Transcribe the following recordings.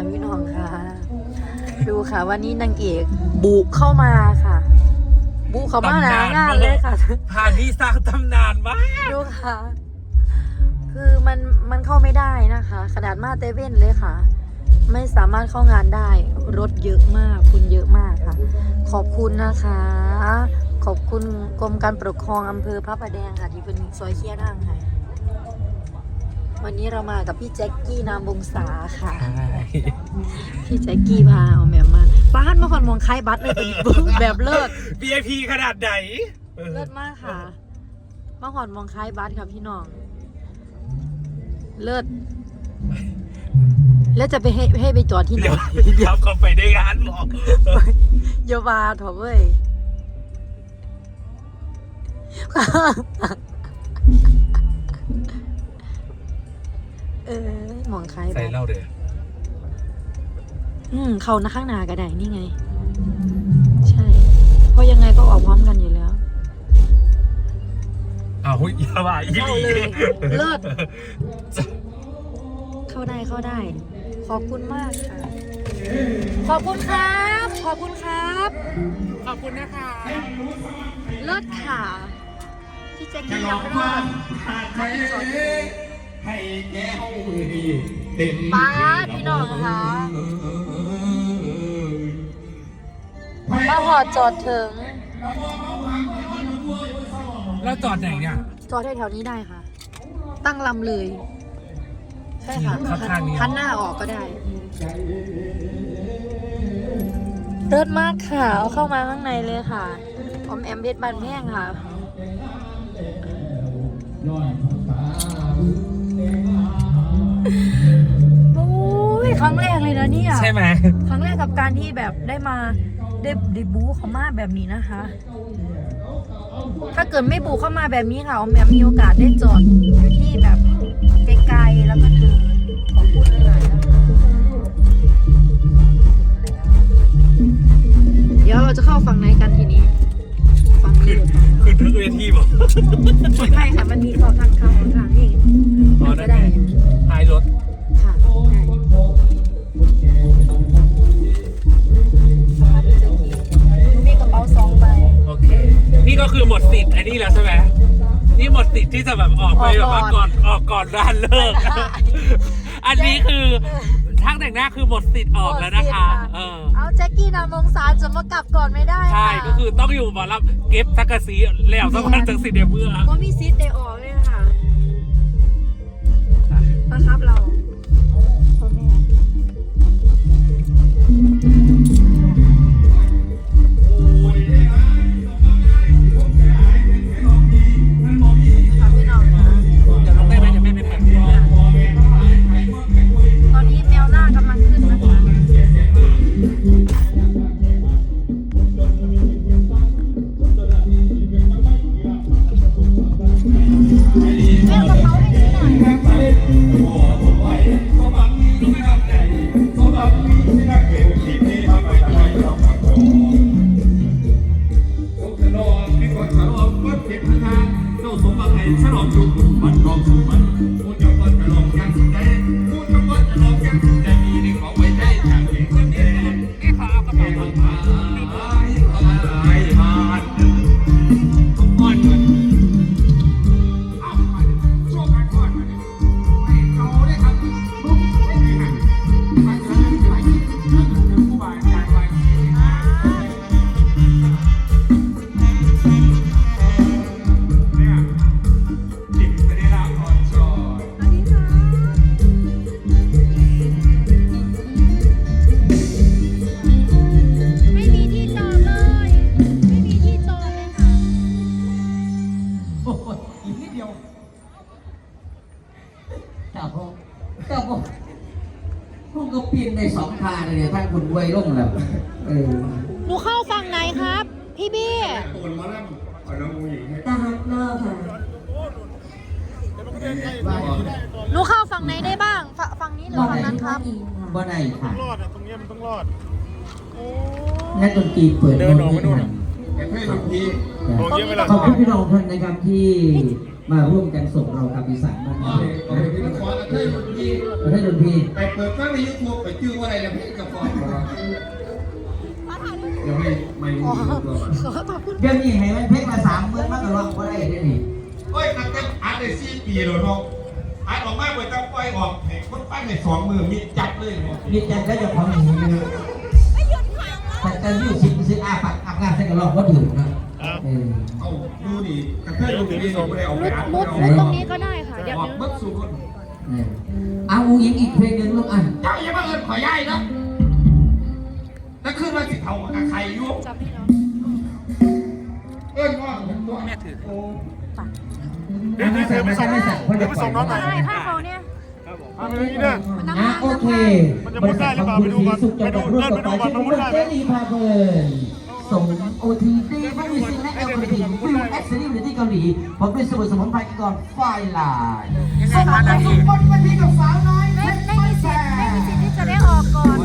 ค่ะพี่น้องค่ะ ดูค่ะวันนี้นางเอกบุกเข้ามาค่ะ บุกเข้ามาหนางานเลยค่ะผ่านที่สร้างตำนานมากดูค่ะ คือมันมันเข้าไม่ได้นะคะ ขนาดมาเตเว่นเลยค่ะ ไม่สามารถเข้างานได้ รถเยอะมากคุณเยอะมากค่ะ ขอบคุณนะคะ ขอบคุณกรมการปกครองอำเภอพระประแดงค่ะ ที่เป็นซอยเคียร่างค่ะ วันนี้เรามากับพี่แจ็คกี้นามวงศาค่ะ พี่แจ็คกี้พาเอาแมมมาบ้านมาคอนมองคล้ายบัตรเลยเป็นบึ้งแบบเลิศ VIP ขนาดไหน เลิศมากค่ะมาหอนมองคล้ายบัสค่ะพี่น้อง เลิศ แล้วจะไปให้ให้ไปจอดที่ไหนเดี๋ยวเดี๋ยวเขาไปได้งานบอกโยวาเถอะเว้ย เออมองคล้ายใส่บัสเหล่าเด้ออืมเขานะข้างหน้าก็ได้นี่ไง ใช่ เพราะยังไงก็ออกพร้อมกันอยู่แล้ว อ้าวอย่าว่าอีเข้าหลีเลย เลิศ เข้าได้เข้าได้ ขอบคุณมากค่ะ ขอบคุณครับ ขอบคุณครับ ขอบคุณนะคะ เลิศค่ะ พี่แจ็คกี้ยังไม่ ได้ป้าดพี่น้องค่ะมาหอดจอดถึง แล้วจอดไหนเนี่ยจอดแถวๆนี้ได้ค่ะ ตั้งลำเลย ใช่ค่ะข้างๆนี้คันหน้าออกก็ได้ เลิศมากค่ะ เอาเข้ามาข้างในเลยค่ะออมแอมเพชรบานแพงค่ะโครั้งแรกเลยนะเนี่ยใช่ไหมครั้งแรกกับการที่แบบได้มาได้ได้บูเขามาแบบนี้นะคะ ถ้าเกิดไม่บูเข้ามาแบบนี้ค่ะออมแอมมีโอกาสได้จอดอยู่ที่แบบไกลๆแล้วก็เดินขอพูดหลายๆนะคะเดี๋ยวเราจะเข้าฝั่งไหนกันทีนี้ฝั่งนี้ขึ้นหรือฝั่งขึ้นทั้งเวทีบอกไม่ค่ะมันมีขอบทางเข้าทางนี่อ๋อมันนั่ก็นไงได้อยู่ท้ายรถค่ะได้ มีกระเป๋าสองใบ โอเค นี่ก็คือหมดสิทธิ์ไอ้นี่แล้วใช่ไหมนี่หมดสิทธิ์ที่จะแบบออกไปอแบอกบก่อนว่าก่อนออกก่อนร้านเลิกได้อันนี้คือช่างแต่งหน้าคือหมดสิทธิ์ออกแล้วนะคะ เออ เอาแจ็คกี้นำวงศาจะมากลับก่อนไม่ได้ใช่ะก็คือต้องอยู่หมอรับเก็บสักกะสีแล้วสักวันจังสิเดียวเมื่อ ว่ามีซีดเดออกเลยค่ะบังคับเรา thank you ตูนมาแล้วเอาน้องผู้หญิงให้ตาฮักเนอร์ค่ะว่าหนูเข้าฝั่งไหนได้บ้างฝฝั่งนี้หรือฝั่งนั้นครับบ่ได้ค่ะรอดอะตรงเนี้ยมันต้องรอด โอ้นักดนตรีเปิดเดินออกมาดูหน่อยให้หลวงพี่โอเคไหมล่ะขอบคุณพี่น้องทุกท่านนะครับที่มาร่วมกันส่งเรากับอีสานบ้านเอาเราเลยเอาเลยพี่ขอกันให้รุ่นพี่ประเทศดนตรีไปเปิดฟังในยูทูบไปจื้อว่าอะไรนะพี่กับฟอนเดี๋ยวให้ ไม่อ๋อรู้ตัวขอบคุณเดี๋ยวนี้ให้มันเพลงมาสามเมืองมากกว่าร้องก็ได้เดี๋ยวนี้เฮ้ยตั้งแต่อัดได้สี่ปีแล้วเนาะอัดออกมาเปิดตั้งไฟออกให้คนฟังในสองมือมีจับเลยเนาะมีจันก็จะของหนีเลยแต่แต่ยูสิบสิบอาปักอักงานใส่กระรอกก็ถึงนะเออเอาดูดิกระเทยลูกพี่นี่ไม่ได้เอาไปอัดมุดเอามุดตรงนี้ก็ได้ค่ะเดี๋ยวออกนี้เบิดสู่คนเออเอาอุ้งอิงอีกเพลงหนึ่งลูกอะเจ้าอย่ามาเอิญขอย่ายนะ ถ้าขึ้นมาสิเขากับใครอยู่จับให้น้องเอิญว่าตัวแม่ถือโอ้ไม่ใส่ไม่ใส่ไม่ใส่เพราะเดี๋ยวปล่อยก็ได้ผ้าเขาเนี่ยเอาไปเลยนี่เด้ออะโอเคมันจะมุดได้หรือเปล่าไปดูก่อนสุขจังหวัดไปดูรุ่นต่อไปไปดูก่อนชื่อมันมุดได้ไหมเจลีพาเพลินส่งโอทีดีไม่มีสิ่งและเอลคอตินวิวเอ็กซ์ซีรีส์ที่เกาหลีพร้อมด้วยสมุนสมุนไพรก่อนไฟลายส่งมาจากสุขบนเวทีกับสาวน้อยไม่เพชรไม่ไม่มีแสสิทธิ์ไม่มีสิทธิ์ที่จะได้ออกก่อน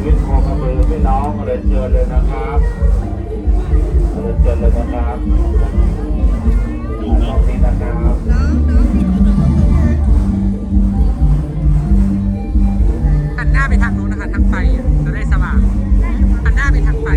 ชีวิตโคกระบือพี่น้องเลยเจอเลยนะครับเลยเจอเลยนะครับน้องนี่นะครับหันหน้าไปทางโน้นนะคะทางไฟจะได้สว่างหันหน้าไปทางไฟ